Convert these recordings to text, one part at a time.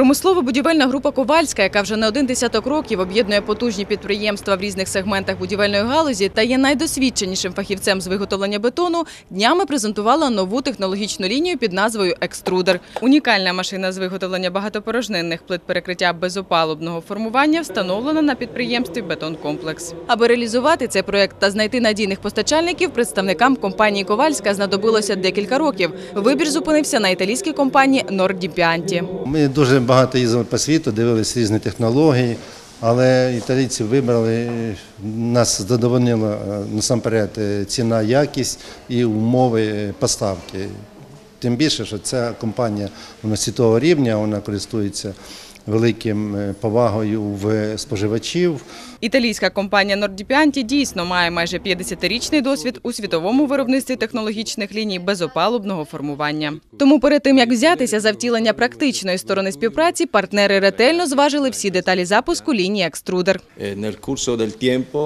Промислово будівельна група Ковальська, яка вже не один десяток років об'єднує потужні підприємства в різних сегментах будівельної галузі та є найдосвідченішим фахівцем з виготовлення бетону, днями презентувала нову технологічну лінію під назвою Екструдер. Унікальна машина з виготовлення багатопорожнинних плит перекриття безопалубного формування встановлена на підприємстві Бетонкомплекс. Аби реалізувати цей проект та знайти надійних постачальників, представникам компанії Ковальська знадобилося декілька років. Вибір зупинився на італійській компанії Нордіпіанті. Ми дуже багато їздили по світу, дивилися різні технології, але італійці вибрали, нас задовольнила е, насамперед е, ціна, якість і умови е, поставки. Тим більше, що ця компанія вона світового рівня, вона користується великим повагою в споживачів. Італійська компанія Нордіпіанті дійсно має майже 50-річний досвід у світовому виробництві технологічних ліній безопалубного формування. Тому перед тим як взятися за втілення практичної сторони співпраці, партнери ретельно зважили всі деталі запуску лінії екструдер.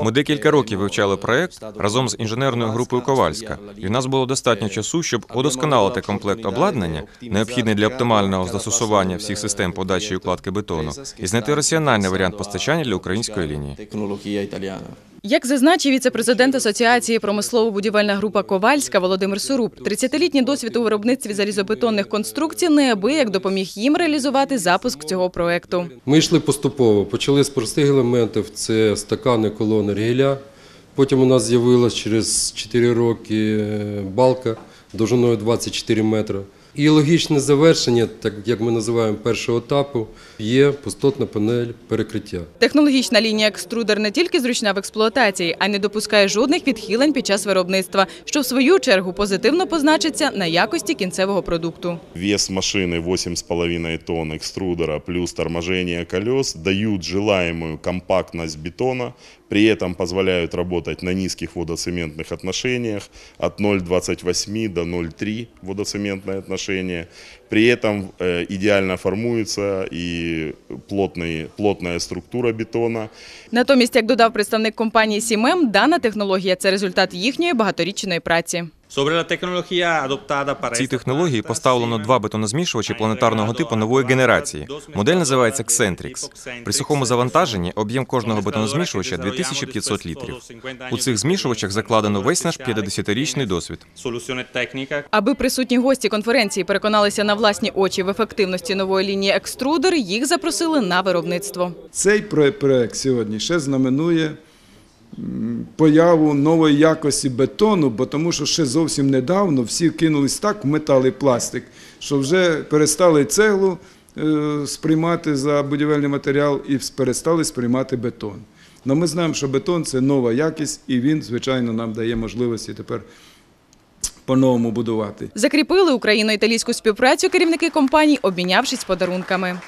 Ми декілька років вивчали проект разом з інженерною групою Ковальська, і в нас було достатньо часу, щоб удосконалити комплект обладнання, необхідний для оптимального застосування всіх систем подачі і укладки бетону, і знайти раціональний варіант постачання для української лінії. Як зазначив віце-президент Асоціації промислово-будівельна група Ковальська Володимир Суруб, 30-літній досвід у виробництві залізобетонних конструкцій неабияк допоміг їм реалізувати запуск цього проекту. Ми йшли поступово. Почали з простих елементів: це стакани, колони, рігеля. Потім у нас з'явилась через 4 роки е, балка довжиною 24 метри. І логічне завершення, так як ми називаємо першого етапу, є пустотна панель перекриття. Технологічна лінія екструдер не тільки зручна в експлуатації, а й не допускає жодних відхилень під час виробництва, що в свою чергу позитивно позначиться на якості кінцевого продукту. Вес машины 8,5 тонн экструдера плюс торможение колес дают желаемую компактность бетона, при этом позволяют работать на низких водоцементных отношениях от 0,28 до 0,3 водоцементное отношение. При этом э, идеально формуется и плотный, плотная структура бетона. Натомість, як додав представник компанії Сімем, дана технологія це результат їхньої багаторічної праці. Цій технології поставлено два бетонозмішувачі планетарного типу нової генерації. Модель називається Xentrix. При сухому завантаженні об'єм кожного бетонозмішувача 2500 літрів. У цих змішувачах закладено весь наш 50-річний досвід. Аби присутні гості конференції переконалися на власні очі в ефективності нової лінії екструдер, їх запросили на виробництво. Цей про- проект сьогодні ще знаменує появу нової якості бетону, бо тому що ще зовсім недавно всі кинулись так в метал і пластик, що вже перестали цеглу е, сприймати за будівельний матеріал і перестали сприймати бетон. Но ми знаємо, що бетон це нова якість, і він, звичайно, нам дає можливості тепер по-новому будувати. Закріпили україно-італійську співпрацю керівники компаній, обмінявшись подарунками.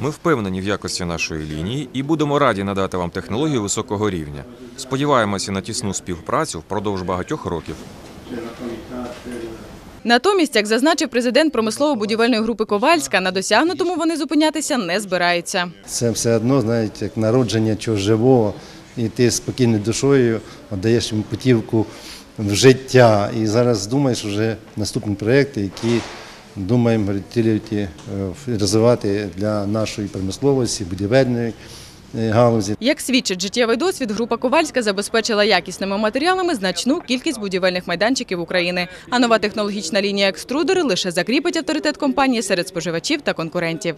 Ми впевнені в якості нашої лінії і будемо раді надати вам технологію високого рівня. Сподіваємося на тісну співпрацю впродовж багатьох років. Натомість, як зазначив президент промислово-будівельної групи Ковальська, на досягнутому вони зупинятися не збираються. Це все одно, знаєте, як народження чогось живого, і ти спокійною душою віддаєш йому путівку в життя. І зараз думаєш вже наступні проекти, які думаємо втілювати, е, розвивати для нашої промисловості, будівельної е, галузі. Як свідчить життєвий досвід, група Ковальська забезпечила якісними матеріалами значну кількість будівельних майданчиків України. А нова технологічна лінія екструдери лише закріпить авторитет компанії серед споживачів та конкурентів.